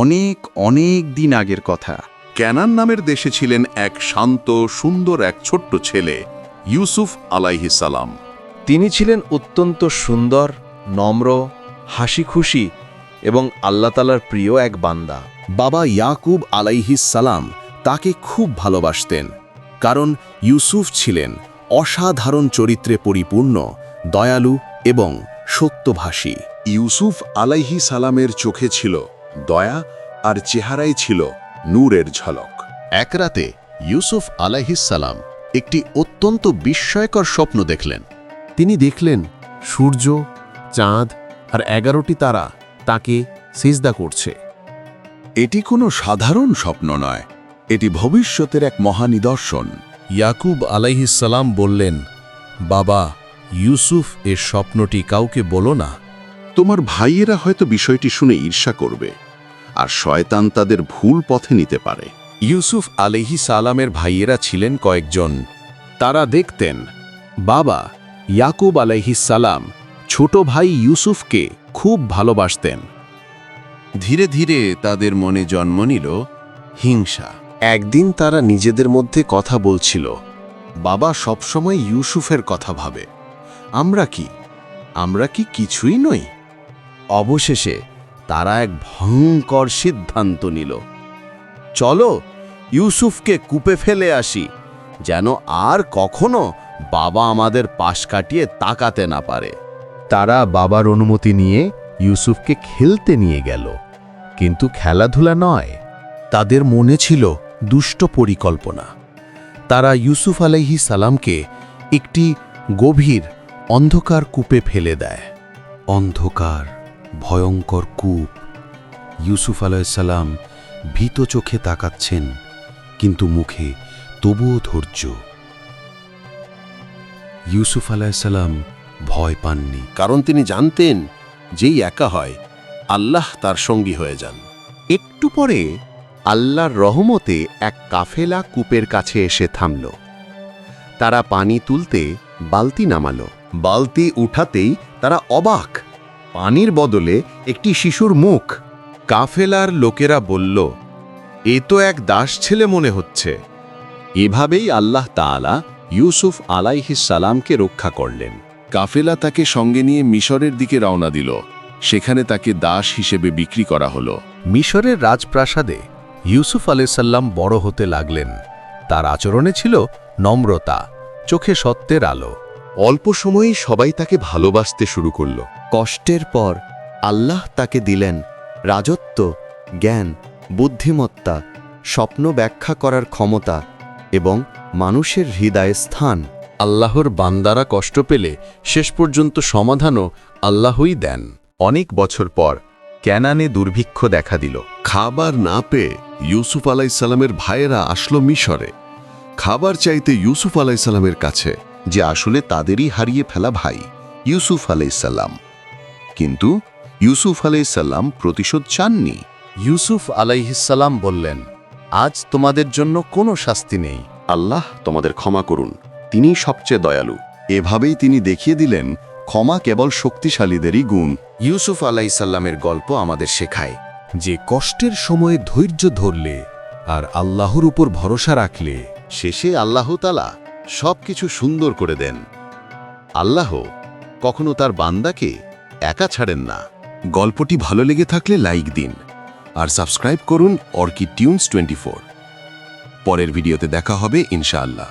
অনেক অনেক দিন আগের কথা। ক্যানান নামের দেশে ছিলেন এক শান্ত সুন্দর এক ছোট্ট ছেলে ইউসুফ আলাইহিস সালাম। তিনি ছিলেন অত্যন্ত সুন্দর নম্র হাসি খুশি এবং আল্লাতালার প্রিয় এক বান্দা। বাবা ইয়াকুব আলাইহিস সালাম তাকে খুব ভালোবাসতেন কারণ ইউসুফ ছিলেন অসাধারণ চরিত্রে পরিপূর্ণ দয়ালু এবং সত্যভাষী। ইউসুফ আলাইহি সালামের চোখে ছিল দয়া আর চেহারাই ছিল নূরের ঝলক। এক রাতে ইউসুফ আলাইহিসসালাম একটি অত্যন্ত বিস্ময়কর স্বপ্ন দেখলেন। তিনি দেখলেন সূর্য চাঁদ আর এগারোটি তারা তাকে সিজদা করছে। এটি কোনো সাধারণ স্বপ্ন নয় এটি ভবিষ্যতের এক মহানিদর্শন ইয়াকুব আলাইহিসাল্লাম বললেন বাবা ইউসুফ এর স্বপ্নটি কাউকে বলো না। তোমার ভাইয়েরা হয়তো বিষয়টি শুনে ঈর্ষা করবে। আর শয়তান তাদের ভুল পথে নিতে পারে। ইউসুফ আলহি সালামের ভাইয়েরা ছিলেন কয়েকজন। তারা দেখতেন, বাবা, ইয়াকুব আলাইহিস সালাম, ছোট ভাই ইউসুফকে খুব ভালোবাসতেন। ধীরে ধীরে তাদের মনে জন্ম নিল হিংসা। একদিন তারা নিজেদের মধ্যে কথা বলছিল, বাবা সবসময় ইউসুফের কথা ভাবে। আমরা কি? আমরা কি কিছুই নই? অবশেষে তারা এক ভয়ঙ্কর সিদ্ধান্ত নিল। চলো ইউসুফকে কূপে ফেলে আসি, যেন আর কখনো বাবা আমাদের পাশ কাটিয়ে তাকাতে না পারে। তারা বাবার অনুমতি নিয়ে ইউসুফকে খেলতে নিয়ে গেল, কিন্তু খেলাধুলা নয়। তাদের মনে ছিল দুষ্ট পরিকল্পনা। তারা ইউসুফ আলাইহি সালামকে একটি গভীর অন্ধকার কূপে ফেলে দেয়। অন্ধকার। ভয়ঙ্কর কূপ। ইউসুফ আলাইসাল্লাম ভীত চোখে তাকাচ্ছেন কিন্তু মুখে তবুও ধৈর্য। ইউসুফ আলাইসাল্লাম ভয় পাননি। কারণ তিনি জানতেন যেই একা হয় আল্লাহ তার সঙ্গী হয়ে যান। একটু পরে আল্লাহর রহমতে এক কাফেলা কূপের কাছে এসে থামল। তারা পানি তুলতে বালতি নামালো। বালতি উঠাতেই তারা অবাক পানির বদলে একটি শিশুর মুখ। কাফেলার লোকেরা বলল, এ তো এক দাস ছেলে মনে হচ্ছে। এভাবেই আল্লাহ তাআলা ইউসুফ সালামকে রক্ষা করলেন। কাফেলা তাকে সঙ্গে নিয়ে মিশরের দিকে রওনা দিল। সেখানে তাকে দাস হিসেবে বিক্রি করা হলো। মিশরের রাজপ্রাসাদে ইউসুফ আলাইসাল্লাম বড় হতে লাগলেন। তার আচরণে ছিল নম্রতা, চোখে সত্যের আলো। অল্প সময়েই সবাই তাকে ভালোবাসতে শুরু করল। কষ্টের পর আল্লাহ তাকে দিলেন রাজত্ব জ্ঞান বুদ্ধিমত্তা স্বপ্ন ব্যাখ্যা করার ক্ষমতা এবং মানুষের হৃদয়ে স্থান। আল্লাহর বান্দারা কষ্ট পেলে শেষ পর্যন্ত সমাধানও আল্লাহই দেন। অনেক বছর পর ক্যানানে দুর্ভিক্ষ দেখা দিল। খাবার না পেয়ে ইউসুফ আলাইসাল্লামের ভাইয়েরা আসলো মিশরে। খাবার চাইতে ইউসুফ আলাইসাল্লামের কাছে। যে আসলে তাদেরই হারিয়ে ফেলা ভাই ইউসুফ আলাইসাল্লাম কিন্তু ইউসুফ আলাইসাল্লাম প্রতিশোধ চাননি। ইউসুফ আলাইহিসাল্লাম বললেন আজ তোমাদের জন্য কোনো শাস্তি নেই। আল্লাহ তোমাদের ক্ষমা করুন তিনি সবচেয়ে দয়ালু। এভাবেই তিনি দেখিয়ে দিলেন ক্ষমা কেবল শক্তিশালীদেরই গুণ। ইউসুফ আলাইসাল্লামের গল্প আমাদের শেখায় যে কষ্টের সময়ে ধৈর্য ধরলে আর আল্লাহর উপর ভরসা রাখলে শেষে আল্লাহ তালা সব কিছু সুন্দর করে দেন। আল্লাহ কখনো তার বান্দাকে একা ছাড়েন না। গল্পটি ভালো লেগে থাকলে লাইক দিন আর সাবস্ক্রাইব করুন অর্কিড টিউনস টোয়েন্টি পরের ভিডিওতে দেখা হবে ইনশাআল্লাহ।